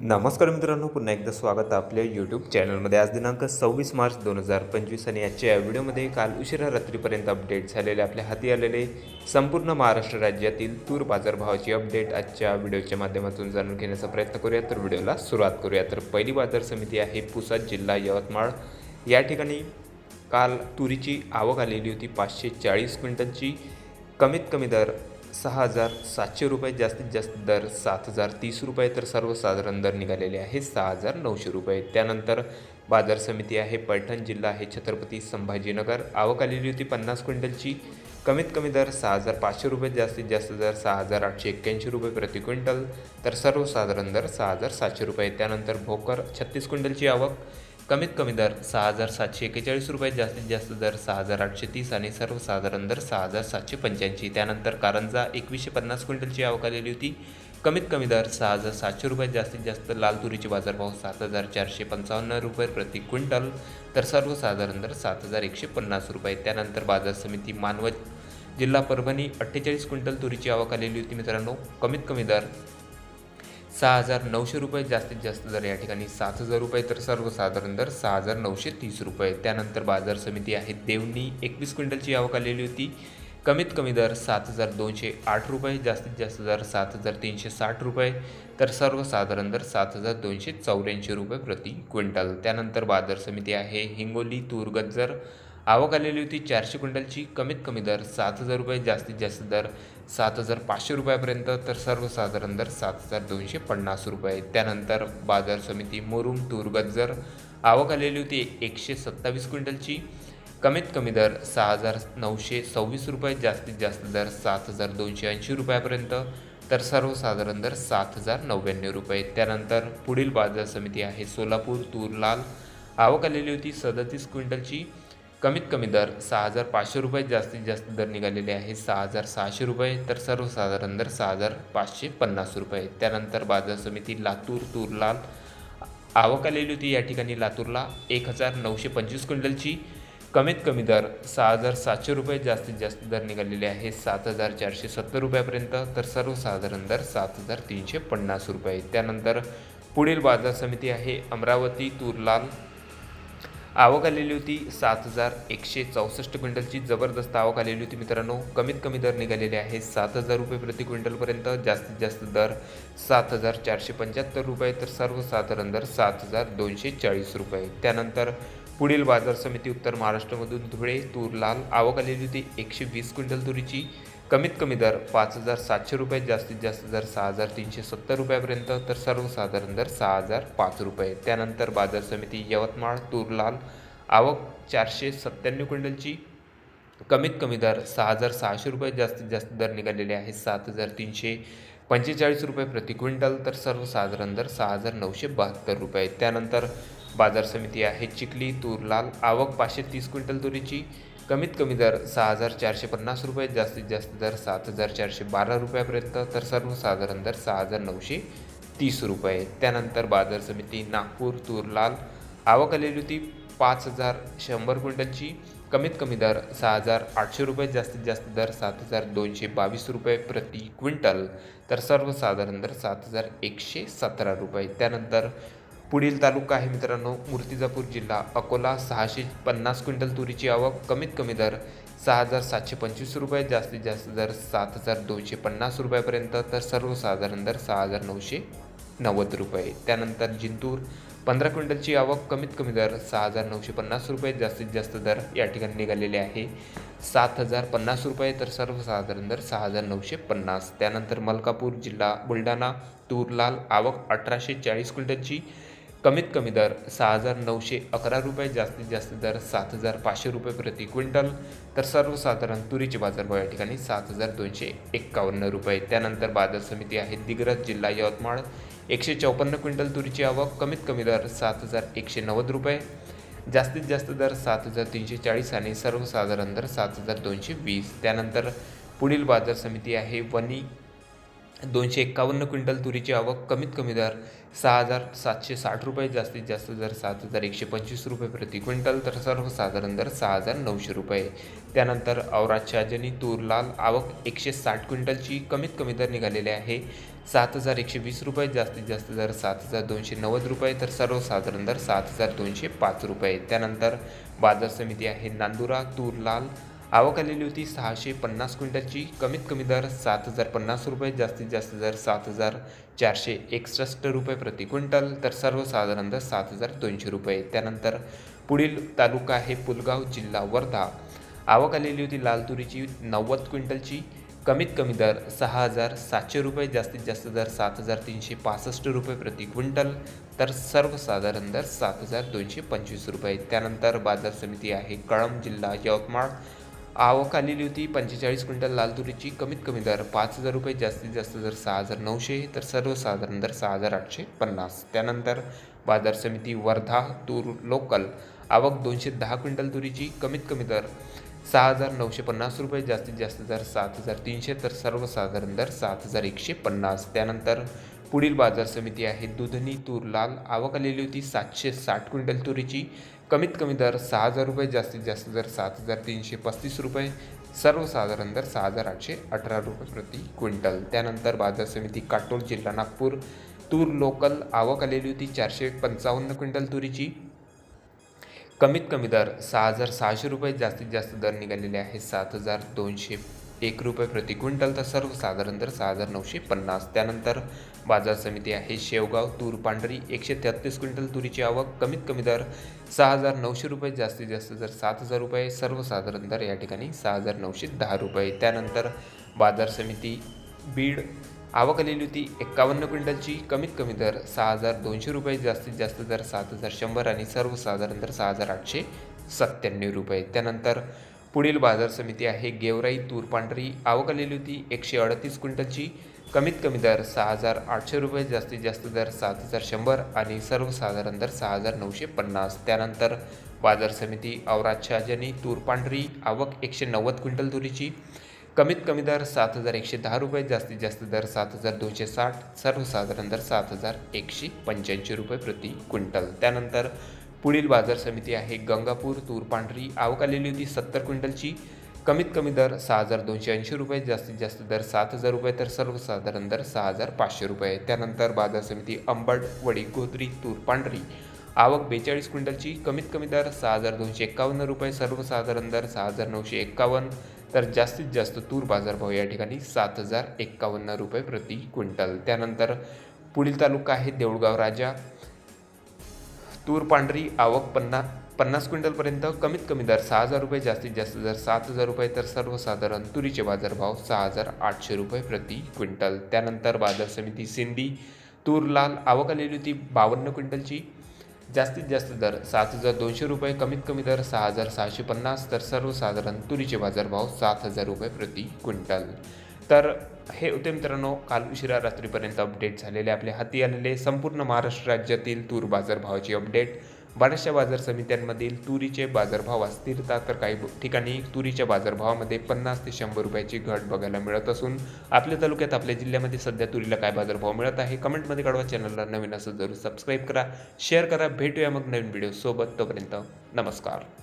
नमस्कार मित्रांनो पुन्हा एकदा स्वागत आपल्या यूट्यूब चॅनलमध्ये आज दिनांक सव्वीस मार्च दोन हजार पंचवीस आणि आजच्या या व्हिडिओमध्ये काल उशिरा रात्रीपर्यंत अपडेट झालेले आपल्या हाती आलेले संपूर्ण महाराष्ट्र राज्यातील तूर बाजारभावाची अपडेट आजच्या व्हिडिओच्या माध्यमातून जाणून घेण्याचा प्रयत्न करूया. तर व्हिडिओला सुरुवात करूया. तर पहिली बाजार समिती आहे पुसद जिल्हा यवतमाळ. या ठिकाणी काल तुरीची आवक आलेली होती पाचशे चाळीस क्विंटलची. कमीत कमी दर सहा हजार सातशे रुपये जास्तीत जास्त दर सात हजार तीस रुपये तर सर्वसाधारण दर निघालेले आहे सहा हजार नऊशे रुपये. त्यानंतर बाजार समिती आहे पैठण जिल्हा आहे छत्रपती संभाजीनगर. आवक आलेली होती पन्नास क्विंटलची. कमीत कमी दर सहा हजार पाचशे रुपये जास्तीत जास्त दर सहा हजार आठशे एक्क्याऐंशी रुपये प्रति क्विंटल. तर सर्वसाधारण दर सहा हजार सातशे रुपये. त्यानंतर भोकर छत्तीस क्विंटलची आवक. कमीत कमी दर सहा हजार सातशे एक्केचाळीस रुपये जास्तीत जास्त दर सहा हजार आठशे तीस आणि सर्वसाधारण दर सहा हजार सातशे पंच्याऐंशी. त्यानंतर कारंजा एकवीसशे पन्नास क्विंटलची आवक आलेली होती. कमीत कमी दर सहा हजार सातशे रुपये जास्तीत जास्त लाल तुरीचे बाजारभाव सात हजार चारशे पंचावन्न रुपये प्रति क्विंटल तर सर्वसाधारण दर सात हजार एकशे पन्नास रुपये. त्यानंतर बाजार समिती मानवत जिल्हा परभणी अठ्ठेचाळीस क्विंटल तुरीची आवक आलेली होती मित्रांनो. कमीत कमी दर सहा हजार नऊशे रुपये जास्तीत जास्त दर या ठिकाणी सात हजार रुपये तर सर्वसाधारण दर सहा हजार नऊशे तीस रुपये. त्यानंतर बाजार समिती आहे देवणी एकवीस क्विंटलची आवक आलेली होती. कमीत कमी दर सात हजार दोनशे आठ रुपये जास्तीत जास्त दर सात हजार तीनशे साठ रुपये तर सर्वसाधारण दर सात हजार दोनशे चौऱ्याऐंशी रुपये प्रति क्विंटल. त्यानंतर बाजार समिती आहे हिंगोली तूर गज्जर आवक आलेली होती चारशे क्विंटलची. कमीत कमी दर सात हजार रुपये जास्तीत जास्त दर सात हजार पाचशे रुपयापर्यंत तर सर्वसाधारण दर सात हजार दोनशे पन्नास रुपये. त्यानंतर बाजार समिती मुरुम तूर गज्जर आवक आलेली होती एकशे सत्तावीस क्विंटलची कमीत कमी दर सहा हजार नऊशे सव्वीस रुपये जास्तीत जास्त दर सात हजार दोनशे ऐंशी रुपयापर्यंत तर सर्वसाधारण दर सात हजार नव्याण्णव रुपये. त्यानंतर पुढील बाजार समिती आहे सोलापूर तूर लाल. आवक आलेली होती सदतीस क्विंटलची कमीत कमी दर सहा हजार पाचशे रुपये जास्तीत जास्त दर निघालेले आहे. सहा हजार सहाशे रुपये तर सर्वसाधारण दर सहा हजार पाचशे पन्नास रुपये. त्यानंतर बाजार समिती लातूर तूर लाल आवक आलेली होती. या ठिकाणी लातूरला एक हजार नऊशे पंचवीस क्विंटलची कमीत कमी दर सहा हजार सातशे रुपये जास्तीत जास्त दर निघालेले आहे. सात हजार चारशे सत्तर रुपयापर्यंत तर सर्वसाधारण दर सात हजार तीनशे पन्नास रुपये. त्यानंतर पुढील बाजार समिती आहे अमरावती तूर लाल आवक आलेली होती सात हजार एकशे चौसष्ट क्विंटलची. जबरदस्त आवक आलेली होती मित्रांनो. कमीत कमी दर निघालेले आहे सात हजार रुपये प्रति क्विंटलपर्यंत. जास्तीत जास्त दर सात हजार चारशे पंच्याहत्तर रुपये तर सर्वसाधारण दर सात हजार दोनशे चाळीस रुपये. त्यानंतर पुढील बाजार समिती उत्तर महाराष्ट्रामधून धुळे तूर लाल. आवक आलेली होती एकशे वीस क्विंटल तुरीची. कमीत कमी दर पाच हजार सातशे रुपये जास्तीत जास्त दर सहा हजार तीनशे सत्तर रुपयापर्यंत तर सर्वसाधारण दर सहा हजार पाच रुपये. त्यानंतर बाजार समिती यवतमाळ तूर लाल आवक चारशे सत्त्याण्णव क्विंटलची कमीत कमी दर सहा हजार सहाशे रुपये जास्तीत जास्त दर निघालेले आहे सात हजार तीनशे पंचेचाळीस रुपये प्रति क्विंटल तर सर्वसाधारण दर सहा हजार नऊशे बहात्तर रुपये. त्यानंतर बाजार समिती आहे चिखली तूर लाल आवक पाचशे तीस क्विंटल तुरीची कमीत कमी दर सहा हजार चारशे पन्नास रुपये जास्तीत जास्त दर सात हजार चारशे बारा रुपयापर्यंत तर सर्वसाधारण दर सहा हजार नऊशे तीस रुपये. त्यानंतर बाजार समिती नागपूर तूर लाल आवक आलेली होती पाच हजार शंभर क्विंटलची. कमीत कमी दर सहा हजार आठशे रुपये जास्तीत जास्त दर सात हजार दोनशे बावीस रुपये प्रति क्विंटल. तर सर्वसाधारण दर सात हजार एकशे सतरा रुपये. त्यानंतर पुढील तालुका आहे मित्रांनो मूर्तिजापूर जिल्हा. अकोला सहाशे पन्नास क्विंटल तुरीची आवक कमीत कमी दर सहा हजार सातशे पंचवीस रुपये जास्तीत जास्त दर सात हजार दोनशे पन्नास रुपयापर्यंत तर सर्वसाधारण दर सहा हजार नऊशे नव्वद रुपये. त्यानंतर जिंतूर पंधरा क्विंटलची आवक कमीत कमी दर सहा हजार नऊशे पन्नास रुपये जास्तीत जास्त दर या ठिकाणी निघालेले आहे. सात हजार पन्नास रुपये तर सर्वसाधारण दर सहा हजार नऊशे पन्नास. त्यानंतर मलकापूर जिल्हा बुलढाणा तूर लाल आवक अठराशे चाळीस क्विंटलची कमीत कमी दर सहा हजार नऊशे अकरा रुपये जास्तीत जास्त दर सात हजार पाचशे रुपये प्रति क्विंटल. तर सर्वसाधारण तुरीचे बाजारभाव या ठिकाणी सात हजार दोनशे एक्कावन्न रुपये. त्यानंतर बाजार समिती आहे दिग्रज जिल्हा यवतमाळ. एकशे चौपन्न क्विंटल तुरीची आवक कमीत कमी दर सात हजार एकशे नव्वद रुपये. जास्तीत जास्त दर सात हजार तीनशे चाळीस आणि सर्वसाधारण दर सात हजार दोनशे वीस. त्यानंतर पुढील बाजार समिती आहे वणी दोनशे एक्कावन्न क्विंटल तुरीची आवक कमीत कमी दर सहा हजार सातशे साठ रुपये जास्तीत जास्त दर सात हजार एकशे पंचवीस रुपये प्रति क्विंटल तर सर्वसाधारण दर सहा हजार नऊशे रुपये. त्यानंतर औरात शाजनी तूर लाल आवक एकशे साठ क्विंटलची कमीत कमी दर निघालेली आहे. सात हजार एकशे वीस रुपये जास्तीत जास्त दर सात हजार दोनशे नव्वद रुपये तर सर्वसाधारण दर सात हजार दोनशे पाच रुपये. त्यानंतर बाजार समिती आहे नांदुरा तूर लाल आवक आलेली होती सहाशे पन्नास क्विंटलची. कमीत कमी दर सात हजार पन्नास रुपये जास्तीत जास्त दर सात हजार चारशे एकसष्ट रुपये प्रति क्विंटल तर सर्वसाधारण दर सात हजार दोनशे रुपये. त्यानंतर पुढील तालुका आहे पुलगाव जिल्हा वर्धा. आवक आलेली होती लाल तुरीची नव्वद क्विंटलची. कमीत कमी दर सहा हजार सातशे रुपये जास्तीत जास्त दर सात हजार तीनशे पासष्ट रुपये प्रति क्विंटल तर सर्वसाधारण दर सात हजार दोनशे पंचवीस रुपये. त्यानंतर बाजार समिती आहे कळंब जिल्हा यवतमाळ. आवक आलेली होती. पंचेचाळीस क्विंटल लाल तुरीची कमीत कमी दर पाच हजार रुपये जास्तीत जास्त दर सहा हजार नऊशे तर सर्वसाधारण दर सहा हजार आठशे पन्नास. त्यानंतर बाजार समिती वर्धा तूर लोकल आवक दोनशे दहा क्विंटल तुरीची कमीत कमी दर सहा हजार नऊशे पन्नास रुपये जास्तीत जास्त दर सात हजार तीनशे तर सर्वसाधारण दर सात हजार एकशे पन्नास. त्यानंतर पुढील बाजार समिती आहे. दुधनी तूर लाल आवक आलेली होती. सातशे साठ क्विंटल तुरीची कमीत कमी दर सहा हजार रुपये जास्तीत जास्त दर सात हजार तीनशे पस्तीस रुपये सर्वसाधारण दर सहा हजार आठशे अठरा रुपये प्रति क्विंटल. त्यानंतर बाजार समिती काटोल जिल्हा नागपूर तूर लोकल आवक आलेली होती चारशे पंचावन्न क्विंटल तुरीची. कमीत कमी दर सहा हजार सहाशे रुपये जास्तीत जास्त दर निघालेले आहे सात हजार दोनशे एक रुपये प्रति क्विंटल तर सर्वसाधारण दर सहा हजार नऊशे पन्नास. त्यानंतर बाजार समिती आहे शेवगाव तूर पांढरी एकशे तेहत्तीस क्विंटल तुरीची आवक. कमीत कमी दर सहा हजार नऊशे रुपये जास्तीत जास्त दर सात हजार रुपये. सर्वसाधारण दर या ठिकाणी सहा हजार नऊशे दहा रुपये. त्यानंतर बाजार समिती बीड आवक आलेली होती एक्कावन्न क्विंटलची. कमीत कमी दर सहा हजार दोनशे रुपये जास्तीत जास्त दर सात हजार शंभर आणि सर्वसाधारण दर सहा हजार आठशे सत्त्याण्णव रुपये. त्यानंतर पुढील बाजार समिती आहे. गेवराई तूर पांढरी आवक आलेली होती. एकशे अडतीस क्विंटलची. कमीत कमी दर सहा हजार आठशे रुपये जास्तीत जास्त दर सात हजार शंभर आणि सर्वसाधारण दर सहा हजार नऊशे पन्नास. त्यानंतर बाजार समिती औरात शहाजनी तूर पांढरी आवक एकशे नव्वद क्विंटल तुरीची. कमीत कमी दर सात हजार एकशे दहा रुपये जास्तीत जास्त दर सात हजार दोनशे साठ. सर्वसाधारण दर सात हजार एकशे पंच्याऐंशी रुपये प्रति क्विंटल. त्यानंतर पुढील बाजार समिती आहे गंगापूर तूर पांढरी आवक आलेली होती सत्तर क्विंटलची. कमीत कमी दर सहा हजार दोनशे ऐंशी रुपये जास्तीत जास्त दर सात हजार रुपये तर सर्वसाधारण दर सहा हजार पाचशे रुपये. त्यानंतर बाजार समिती अंबड वडी गोदरी तूर पांढरी आवक बेचाळीस क्विंटलची कमीत कमी दर सहा हजार दोनशे एक्कावन्न रुपये सर्वसाधारण दर सहा हजार नऊशे एक्कावन्न तर जास्तीत जास्त तूर बाजारभाव या ठिकाणी सात हजार एक्कावन्न रुपये प्रति क्विंटल. त्यानंतर पुढील तालुका आहे देऊळगाव राजा. तूर पांढरी आवक पन्नास पन्नास क्विंटलपर्यंत कमीत कमी दर सहा हजार रुपये जास्तीत जास्त दर सात हजार रुपये तर सर्वसाधारण तुरीचे बाजारभाव सहा हजार आठशे रुपये प्रति क्विंटल. त्यानंतर बाजार समिती सिंधी तूर लाल आवक आलेली होती बावन्न क्विंटलची जास्तीत जास्त दर सात हजार दोनशे रुपये कमीत कमी दर सहा हजार सहाशे पन्नास तर सर्वसाधारण तुरीचे बाजारभाव सात हजार रुपये प्रति क्विंटल. तर हे होते मित्रांनो काल उशिरा रात्रीपर्यंत अपडेट झालेले आपल्या हाती आलेले संपूर्ण महाराष्ट्र राज्यातील तूर बाजारभावाची अपडेट बऱ्याचशा बाजार समित्यांमधील तुरीचे बाजारभाव अस्थिरता तर काही ठिकाणी तुरीच्या बाजारभावामध्ये पन्नास ते शंभर रुपयाची घट बघायला मिळत असून आपल्या तालुक्यात आपल्या जिल्ह्यामध्ये सध्या तुरीला काय बाजारभाव मिळत आहे कमेंटमध्ये कळवा. चॅनलला नवीन असं जरूर सबस्क्राईब करा शेअर करा. भेटूया मग नवीन व्हिडिओसोबत तोपर्यंत नमस्कार.